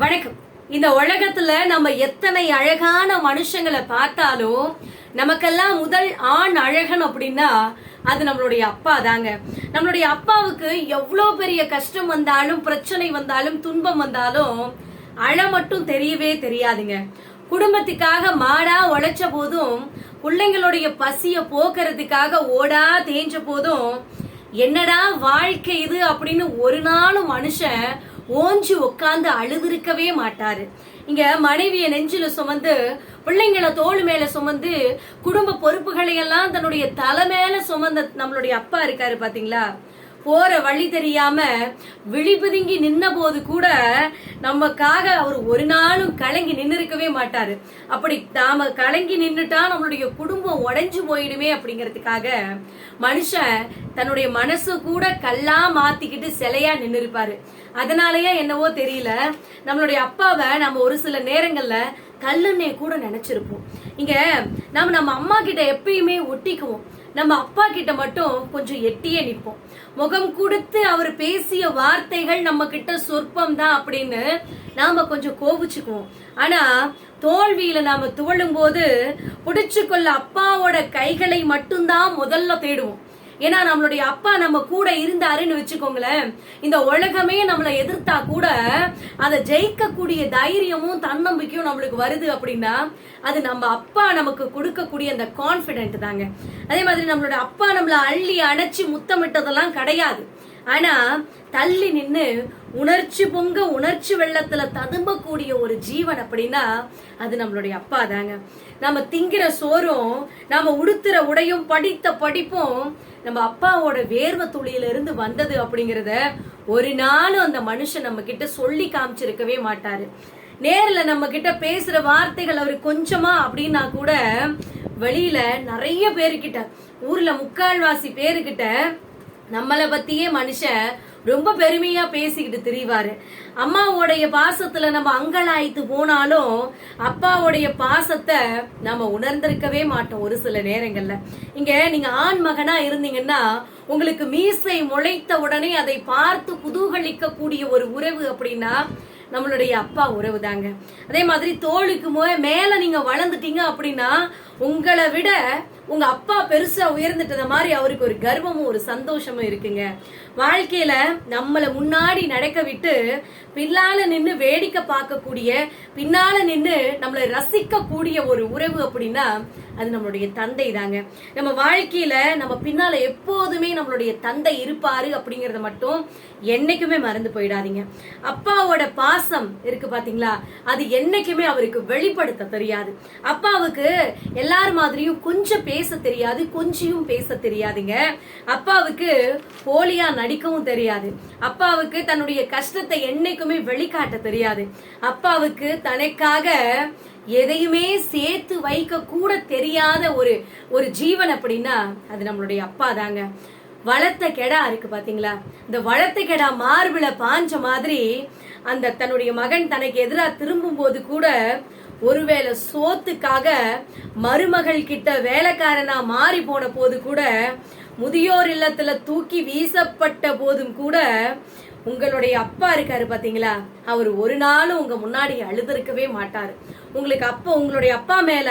வணக்கம். இந்த உலகத்துல நம்ம எத்தனை அழகான மனுஷங்களை பார்த்தாலும் நமக்கெல்லாம் முதல் ஆண் அழகன் அப்படின்னா அது நம்மளுடைய அப்பா தாங்க. நம்மளுடைய அப்பாவுக்கு எவ்வளோ பெரிய கஷ்டம் வந்தாலும் பிரச்சனை வந்தாலும் துன்பம் வந்தாலும் அழ மட்டும் தெரியவே தெரியாதுங்க. குடும்பத்துக்காக மாடா உழைச்ச போதும் பிள்ளைங்களுடைய பசிய போக்குறதுக்காக ஓடா தேஞ்ச போதும் என்னடா வாழ்க்கை இது அப்படின்னு ஒரு நாளும் மனுஷன் ஓஞ்சி உட்காந்து அழுதுருக்கவே மாட்டாரு. இங்க மனைவிய நெஞ்சில சுமந்து பிள்ளைங்களை தோல் மேல சுமந்து குடும்ப பொறுப்புகளை எல்லாம் தன்னுடைய தலை மேல சுமந்த நம்மளுடைய அப்பா இருக்காரு பாத்தீங்களா? போற வழி தெரியாம விழிபுதுங்கி நின்ன போது கூட நமக்காக அவர் ஒரு நாளும் கலங்கி நின்று இருக்கவே மாட்டாரு. அப்படி நாம கலங்கி நின்றுட்டா நம்மளுடைய குடும்பம் உடைஞ்சு போயிடுமே அப்படிங்கறதுக்காக மனுஷன் தன்னுடைய மனசு கூட கல்லா மாத்திக்கிட்டு சிலையா நின்று இருப்பாரு அதனாலயே என்னவோ தெரியல நம்மளுடைய அப்பாவை நம்ம ஒரு சில நேரங்கள்ல கல்லுன்னே கூட நினைச்சிருப்போம். இங்க நம்ம நம்ம அம்மா கிட்ட எப்பயுமே ஒட்டிக்குவோம். நம்ம அப்பா கிட்ட மட்டும் கொஞ்சம் எட்டியே நிற்போம். முகம் கொடுத்து அவர் பேசிய வார்த்தைகள் நம்ம கிட்ட சொற்பம் தான் அப்படின்னு நாம கொஞ்சம் கோபிச்சுக்குவோம் ஆனா தோல்வியில நாம துவழும் போது கொள்ள அப்பாவோட கைகளை மட்டும்தான் முதல்ல தேடுவோம். ஏன்னா நம்மளுடைய அப்பா நம்ம கூட இருந்தாருன்னு வச்சுக்கோங்களேன். இந்த உலகமே நம்மளை எதிர்த்தா கூட அதை ஜெயிக்கக்கூடிய தைரியமும் தன்னம்பிக்கையும் நம்மளுக்கு வருது அப்படின்னா அது நம்ம அப்பா நமக்கு கொடுக்கக்கூடிய அந்த கான்பிடென்ட் தாங்க. அதே மாதிரி நம்மளுடைய அப்பா நம்மளை அள்ளி அணைச்சி முத்தமிட்டதெல்லாம் கிடையாது. ஆனா தள்ளி நின்று உணர்ச்சி பொங்க உணர்ச்சி வெள்ளத்துல ததும்பக்கூடிய ஒரு ஜீவன் அப்படின்னா அது நம்மளுடைய அப்பா தாங்க. நம்ம திங்கிற சோறும் நாம உடுத்துற உடையும் படித்த படிப்பும் நம்ம அப்பாவோட வேர்வை துளியில இருந்து வந்தது அப்படிங்கறத ஒரு நாளும் அந்த மனுஷன் நம்ம கிட்ட சொல்லி காமிச்சிருக்கவே மாட்டாரு. நேர்ல நம்ம கிட்ட பேசுற வார்த்தைகள் அவர் கொஞ்சமா அப்படின்னா கூட வெளியில நிறைய பேருக்கிட்ட ஊர்ல முக்கால்வாசி பேருக்கிட்ட நம்மளை பத்தியே மனுஷன் ரொம்ப பெருமையா பேசிக்கிட்டு திரிவாரு. அம்மாவோடைய பாசத்துல நம்ம அங்கலாய்த்து போனாலும் அப்பாவுடைய பாசத்தை நம்ம உணர்ந்திருக்கவே மாட்டோம் ஒரு சில நேரங்கள்ல. இங்க நீங்க ஆண் மகனா இருந்தீங்கன்னா உங்களுக்கு மீசை முளைத்த உடனே அதை பார்த்து குதூகலிக்க கூடிய ஒரு உறவு அப்படின்னா நம்மளுடைய அப்பா உறவு தாங்க அதே மாதிரி தோளுக்கு மேல நீங்க வளர்ந்துட்டீங்க அப்படின்னா உங்களை விட உங்க அப்பா பெருசா உயர்ந்துட்டத மாதிரி அவருக்கு ஒரு கர்வமும் ஒரு சந்தோஷமும் இருக்குங்க. வாழ்க்கையில நம்மள முன்னாடி நடக்க விட்டு பின்னால நின்னு வேடிக்கை பார்க்கக்கூடிய பின்னால நின்னு நம்மளை ரசிக்க கூடிய ஒரு உறவு அப்படின்னா அது நம்மளுடைய தந்தை தாங்க. நம்ம வாழ்க்கையில நம்ம பின்னால எப்போதுமே நம்மளுடைய தந்தை இருப்பாரு அப்படிங்கறத மட்டும் என்னைக்குமே மறந்து போயிடாதீங்க. அப்பாவோட பாசம் இருக்கு பாத்தீங்களா? அது என்னைக்குமே அவருக்கு வெளிப்படுத்த தெரியாது. அப்பாவுக்கு எல்லார் மாதிரியும் கொஞ்சம் பேச தெரியாது கொஞ்சியும் பேச தெரியாதுங்க. அப்பாவுக்கு போலியா நடிக்கவும் தெரியாது. அப்பாவுக்கு தன்னுடைய கஷ்டத்தை என்னைக்குமே வெளிக்காட்ட தெரியாது. அப்பாவுக்கு தனக்காக எதையுமே சேர்த்து வைக்க கூட தெரியாத ஒரு ஒரு ஜீவன் அப்படின்னா அது நம்மளுடைய அப்பா தாங்க. வளர்த்த கெடா இருக்கு பாத்தீங்களா? இந்த வளர்த்த கெடா மார்பிள பாஞ்ச மாதிரி அந்த தன்னுடைய மகன் தனக்கு எதிராக திரும்பும் போது கூட ஒருவேளை சோத்துக்காக மருமகள் கிட்ட வேலைக்காரனா மாறி போன போது கூட முதியோர் இல்லத்துல தூக்கி வீசப்பட்ட போதும் கூட உங்களுடைய அப்பா இருக்காரு பாத்தீங்களா? அவர் ஒரு நாளும் உங்க முன்னாடி அழுதுருக்கவே மாட்டாரு. உங்களுக்கு அப்பா உங்களுடைய அப்பா மேல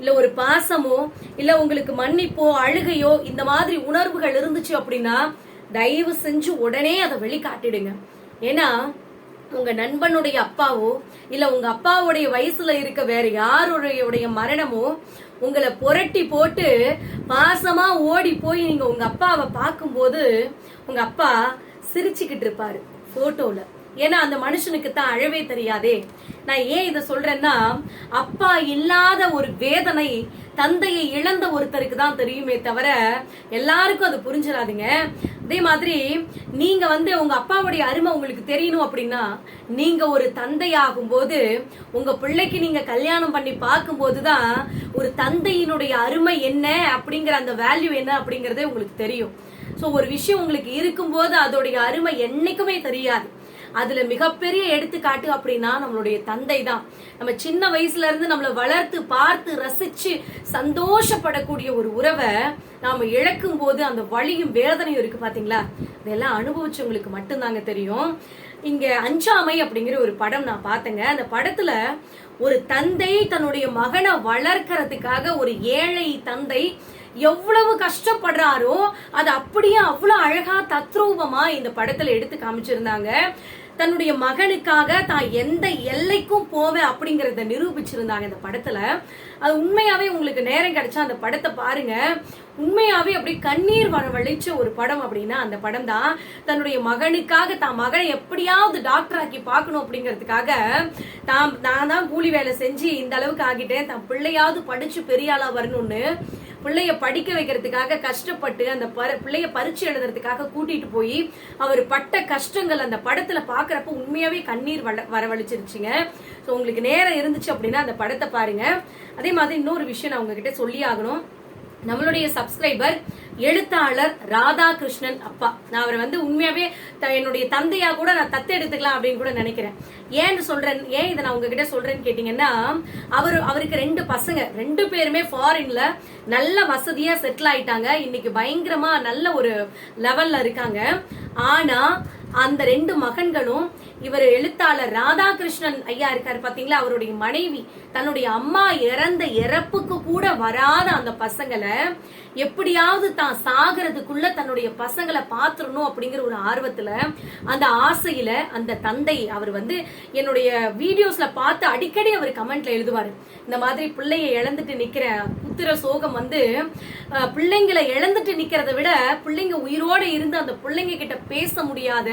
இல்ல ஒரு பாசமோ இல்ல உங்களுக்கு மன்னிப்போ அழுகையோ இந்த மாதிரி உணர்வுகள் இருந்துச்சு அப்படின்னா தயவு செஞ்சு உடனே அதை வெளிக்காட்டிடுங்க. ஏன்னா உங்க நண்பனுடைய அப்பாவோ இல்ல உங்க அப்பாவுடைய வயசுல இருக்க வேற யாருடைய மரணமோ உங்களை புரட்டி போட்டு பாசமா ஓடி போய் நீங்க உங்க அப்பாவை பார்க்கும்போது உங்க அப்பா சிரிச்சுக்கிட்டு இருப்பாரு போட்டோல ஏன்னா அந்த மனுஷனுக்கு தான் அழவே தெரியாதே. நான் ஏன் இதை சொல்றேன்னா அப்பா இல்லாத ஒரு வேதனை தந்தையை இழந்த ஒருத்தருக்கு தான் தெரியுமே தவிர எல்லாருக்கும் அது புரிஞ்சிடாதுங்க அதே மாதிரி நீங்க வந்து உங்க அப்பாவுடைய அருமை உங்களுக்கு தெரியணும் அப்படின்னா நீங்க ஒரு தந்தையாகும் போது உங்க பிள்ளைக்கு நீங்க கல்யாணம் பண்ணி பார்க்கும்போது தான் ஒரு தந்தையினுடைய அருமை என்ன அப்படிங்கிற அந்த வேல்யூ என்ன அப்படிங்கறதே உங்களுக்கு தெரியும். ஸோ ஒரு விஷயம் உங்களுக்கு இருக்கும்போது அதோடைய அருமை என்னைக்குமே தெரியாது. அதுல மிகப்பெரிய எடுத்துக்காட்டு அப்படின்னா நம்மளுடைய தந்தை தான் நம்ம சின்ன வயசுல இருந்து நம்மளை வளர்த்து பார்த்து ரசிச்சு சந்தோஷப்படக்கூடிய ஒரு உறவை நாம இழக்கும் போது அந்த வழியும் வேதனையும் இருக்கு பாத்தீங்களா? இதெல்லாம் அனுபவிச்சவங்களுக்கு மட்டும்தாங்க தெரியும். இங்க அஞ்சாமை அப்படிங்கிற ஒரு படம் நான் பார்த்தேங்க. அந்த படத்துல ஒரு தந்தை தன்னுடைய மகனை வளர்க்கறதுக்காக ஒரு ஏழை தந்தை எவ்வளவு கஷ்டப்படுறாரோ அது அப்படியே அவ்வளவு அழகா தத்ரூபமா இந்த படத்துல எடுத்து காமிச்சிருந்தாங்க. தன்னுடைய மகனுக்காக தான் எந்த எல்லைக்கும் போவேன் அப்படிங்கறத நிரூபிச்சிருந்தாங்க இந்த படத்துல. அது உண்மையாவே உங்களுக்கு நேரம் கிடைச்சா அந்த படத்தை பாருங்க. உண்மையாவே அப்படி கண்ணீர் வரவழைச்ச ஒரு படம் அப்படின்னா அந்த படம் தான். தன்னுடைய மகனுக்காக தான் மகனை எப்படியாவது டாக்டர் ஆக்கி பார்க்கணும் அப்படிங்கிறதுக்காக தான் நான் தான் கூலி வேலை செஞ்சு இந்த அளவுக்கு ஆகிட்டேன். தான் பிள்ளையாவது படிச்சு பெரிய ஆளா வரணும்னு பிள்ளைய படிக்க வைக்கிறதுக்காக கஷ்டப்பட்டு அந்த பர- பிள்ளைய பரிச்சு எழுதுறதுக்காக கூட்டிட்டு போய் அவர் பட்ட கஷ்டங்கள் அந்த படத்துல பாக்குறப்ப உண்மையாவே கண்ணீர் வள வரவழிச்சிருச்சுங்க. ஸோ உங்களுக்கு நேரம் இருந்துச்சு அப்படின்னா அந்த படத்தை பாருங்க. அதே மாதிரி இன்னொரு விஷயம் நான் உங்ககிட்ட சொல்லி ஆகணும். நம்மளுடைய சப்ஸ்கிரைபர் எழுத்தாளர் ராதாகிருஷ்ணன் அப்பா. நான் அவரை வந்து உண்மையாவே த- என்னுடைய தந்தையா கூட நான் தத்து எடுத்துக்கலாம் அப்படின்னு கூட நினைக்கிறேன். ஏன்னு சொல்றேன் ஏன் இதை நான் உங்ககிட்ட சொல்றேன்னு கேட்டீங்கன்னா அவர் அவருக்கு ரெண்டு பசங்க. ரெண்டு பேருமே ஃபாரின்ல நல்ல வசதியா செட்டில் ஆயிட்டாங்க. இன்னைக்கு பயங்கரமா நல்ல ஒரு லெவல்ல இருக்காங்க. ஆனா அந்த ரெண்டு மகன்களும் இவர் எழுத்தாளர் ராதாகிருஷ்ணன் ஐயா இருக்காரு பாத்தீங்களா? அவருடைய மனைவி. தன்னுடைய அம்மா இறந்த இறப்புக்கு கூட வராத அந்த பசங்களை எப்படியாவது தான் சாகிறதுக்குள்ள தன்னுடைய பசங்களை பாத்துடணும் அப்படிங்கிற ஒரு ஆர்வத்துல அந்த ஆசையில அந்த தந்தை அவர் வந்து என்னுடைய வீடியோஸ்ல பார்த்து அடிக்கடி அவர் கமெண்ட்ல எழுதுவாரு. இந்த மாதிரி பிள்ளைய இழந்துட்டு நிக்கிற புத்திர சோகம் வந்து பிள்ளைங்களை இழந்துட்டு நிக்கிறத விட பிள்ளைங்க உயிரோட இருந்து அந்த பிள்ளைங்க கிட்ட பேச முடியாத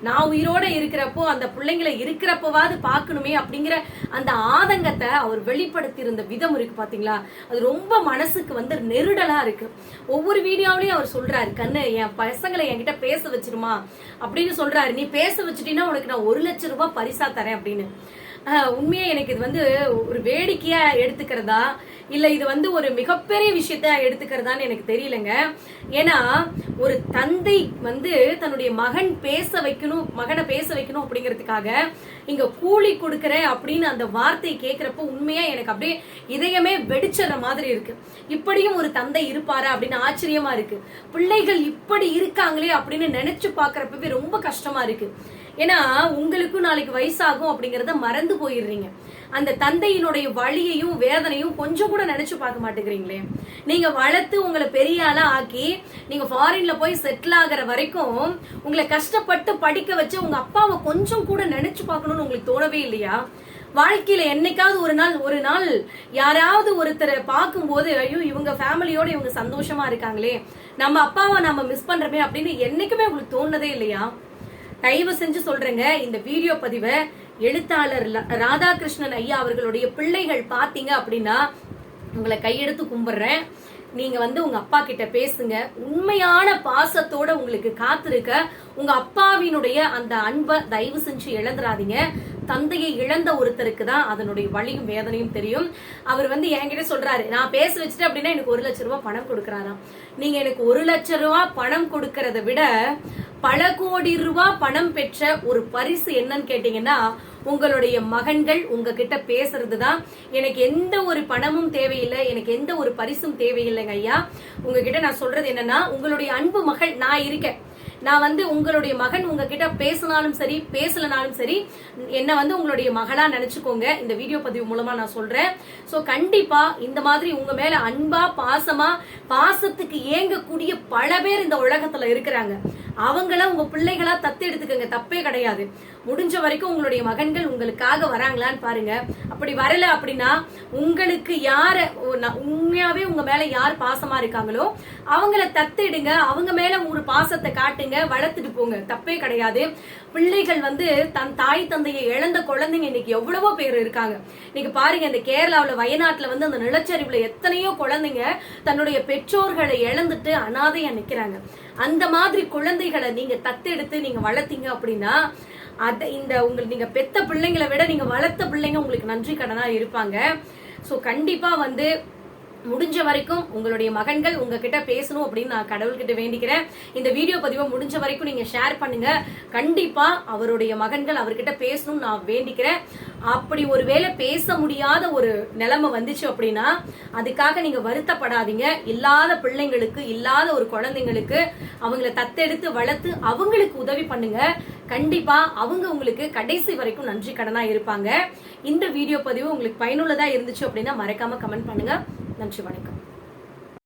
நான் உயிரோட இருக்கிறப்போ அந்த பிள்ளைங்களை இருக்கிறப்பவாது பார்க்கணுமே அப்படிங்கிற அந்த ஆதங்கத்தை அவர் வெளிப்படுத்தி இருந்த விதம் இருக்கு பாத்தீங்களா? அது ரொம்ப மனசுக்கு வந்து நெருடலா இருக்கு. ஒவ்வொரு வீடியோவிலையும் அவர் சொல்றாரு கண்ணு என் பசங்களை என்கிட்ட பேச வச்சிருமா? அப்படின்னு சொல்றாரு. நீ பேச வச்சுட்டீங்கன்னா உனக்கு நான் ஒரு லட்சம் ரூபாய் பரிசா தரேன் அப்படின்னு. உண்மையாக உண்மையா எனக்கு இது வந்து ஒரு வேடிக்கையா எடுத்துக்கிறதா? இல்ல இது வந்து ஒரு மிகப்பெரிய விஷயத்த எடுத்துக்கிறதான்னு எனக்கு தெரியலங்க. ஏன்னா ஒரு தந்தை வந்து தன்னுடைய மகன் பேச வைக்கணும் மகனை பேச வைக்கணும் அப்படிங்கிறதுக்காக இங்க கூலி கொடுக்குறேன் அப்படின்னு அந்த வார்த்தையை கேட்கிறப்ப உண்மையா எனக்கு அப்படியே இதயமே வெடிச்சிடுற மாதிரி இருக்கு. இப்படியும் ஒரு தந்தை இருப்பாரா அப்படின்னு ஆச்சரியமா இருக்கு. பிள்ளைகள் இப்படி இருக்காங்களே அப்படின்னு நினைச்சு பாக்குறப்பவே ரொம்ப கஷ்டமா இருக்கு. ஏன்னா உங்களுக்கும் நாளைக்கு வயசாகும் அப்படிங்கறத மறந்து போயிடுறீங்க. அந்த தந்தையினுடைய வழியையும் வேதனையும் கொஞ்சம் கூட நினைச்சு பார்க்க மாட்டேங்கிறீங்களே. நீங்க வளர்த்து உங்களை பெரிய ஆளா ஆக்கி நீங்க ஃபாரின்ல போய் செட்டில் ஆகுற வரைக்கும் உங்களை கஷ்டப்பட்டு படிக்க வச்சு உங்க அப்பாவை கொஞ்சம் கூட நினைச்சு பார்க்கணும்னு உங்களுக்கு தோணவே இல்லையா? வாழ்க்கையில என்னைக்காவது ஒரு நாள் ஒரு நாள் யாராவது ஒருத்தரை பார்க்கும்போது ஐயோ இவங்க ஃபேமிலியோட இவங்க சந்தோஷமா இருக்காங்களே. நம்ம அப்பாவை நம்ம மிஸ் பண்றோமே அப்படின்னு என்னைக்குமே உங்களுக்கு தோணுனதே இல்லையா? தயவு செஞ்சு சொல்றேங்க இந்த வீடியோ பதிவை எழுத்தாளர் ராதாகிருஷ்ணன் ஐயா அவர்களுடைய பிள்ளைகள் பாத்தீங்க அப்படின்னா உங்களை கையெடுத்து கும்பிடுறேன். நீங்க வந்து உங்க அப்பா கிட்ட பேசுங்க. உண்மையான பாசத்தோட உங்களுக்கு காத்திருக்க. உங்க அப்பாவினுடைய அந்த அன்பை தயவு செஞ்சு இழந்துராதீங்க தந்தையை இழந்த ஒருத்தருக்கு தான் அதனுடைய வழியும் வேதனையும் தெரியும். அவர் வந்து என்கிட்ட சொல்றாரு நான் பேச வச்சுட்டு அப்படின்னா எனக்கு ஒரு லட்சம் ரூபாய் பணம் கொடுக்கறாராம். நீங்க எனக்கு ஒரு லட்சம் ரூபாய் பணம் கொடுக்கறத விட பல கோடி ரூபாய் பணம் பெற்ற ஒரு பரிசு என்னன்னு கேட்டீங்கன்னா உங்களுடைய மகன்கள் உங்ககிட்ட பேசுறது தான் எனக்கு எந்த ஒரு பணமும் தேவையில்லை. எனக்கு எந்த ஒரு பரிசும் தேவையில்லைங்க ஐயா. உங்ககிட்ட நான் சொல்றது என்னன்னா உங்களுடைய அன்பு மகள் நான் இருக்கேன். நான் வந்து உங்களுடைய மகன் உங்ககிட்ட பேசினாலும் சரி பேசலனாலும் சரி என்ன வந்து உங்களுடைய மகளா நினைச்சுக்கோங்க. இந்த வீடியோ பதிவு மூலமா நான் சொல்றேன். சோ கண்டிப்பா இந்த மாதிரி உங்க மேல அன்பா பாசமா பாசத்துக்கு ஏங்கக்கூடிய பல பேர் இந்த உலகத்துல இருக்கிறாங்க. அவங்கள உங்க பிள்ளைகளா தத்து எடுத்துக்கங்க. தப்பே கிடையாது. முடிஞ்ச வரைக்கும் உங்களுடைய மகன்கள் உங்களுக்காக வராங்களான்னு பாருங்க. அப்படி வரல அப்படின்னா உங்களுக்கு யார உண்மையாவே உங்க மேல யார் பாசமா இருக்காங்களோ அவங்கள தத்திடுங்க அவங்க மேல ஒரு பாசத்தை காட்டுங்க வளர்த்துட்டு போங்க. தப்பே கிடையாது. பிள்ளைகள் வந்து தன் தாய் தந்தையை இழந்த குழந்தைங்க இன்னைக்கு எவ்வளவோ பேர் இருக்காங்க. இன்னைக்கு பாருங்க இந்த கேரளாவில் வயநாட்டில் வந்து அந்த நிலச்சரிவுல எத்தனையோ குழந்தைங்க தன்னுடைய பெற்றோர்களை இழந்துட்டு அனாதையா நிக்கிறாங்க. அந்த மாதிரி குழந்தைகளை நீங்க தத்தெடுத்து நீங்க வளர்த்தீங்க அப்படின்னா அத இந்த உங்களுக்கு நீங்க பெத்த பிள்ளைங்களை விட நீங்க வளர்த்த பிள்ளைங்க உங்களுக்கு நன்றி கடனா இருப்பாங்க. சோ கண்டிப்பா வந்து முடிஞ்ச வரைக்கும் உங்களுடைய மகன்கள் உங்ககிட்ட பேசணும் அப்படின்னு நான் கடவுள்கிட்ட வேண்டிக்கிறேன். இந்த வீடியோ பதிவை முடிஞ்ச வரைக்கும் நீங்க ஷேர் பண்ணுங்க. கண்டிப்பா அவருடைய மகன்கள் அவர்கிட்ட பேசணும்னு நான் வேண்டிக்கிறேன். அப்படி ஒருவேளை பேச முடியாத ஒரு நிலைமை வந்துச்சு அப்படின்னா அதுக்காக நீங்க வருத்தப்படாதீங்க. இல்லாத பிள்ளைங்களுக்கு இல்லாத ஒரு குழந்தைங்களுக்கு அவங்கள தத்தெடுத்து வளர்த்து அவங்களுக்கு உதவி பண்ணுங்க. கண்டிப்பா அவங்க உங்களுக்கு கடைசி வரைக்கும் நன்றி கடனா இருப்பாங்க. இந்த வீடியோ பதிவு உங்களுக்கு பயனுள்ளதா இருந்துச்சு அப்படின்னா மறக்காம கமெண்ட் பண்ணுங்க. நன்றி வணக்கம்.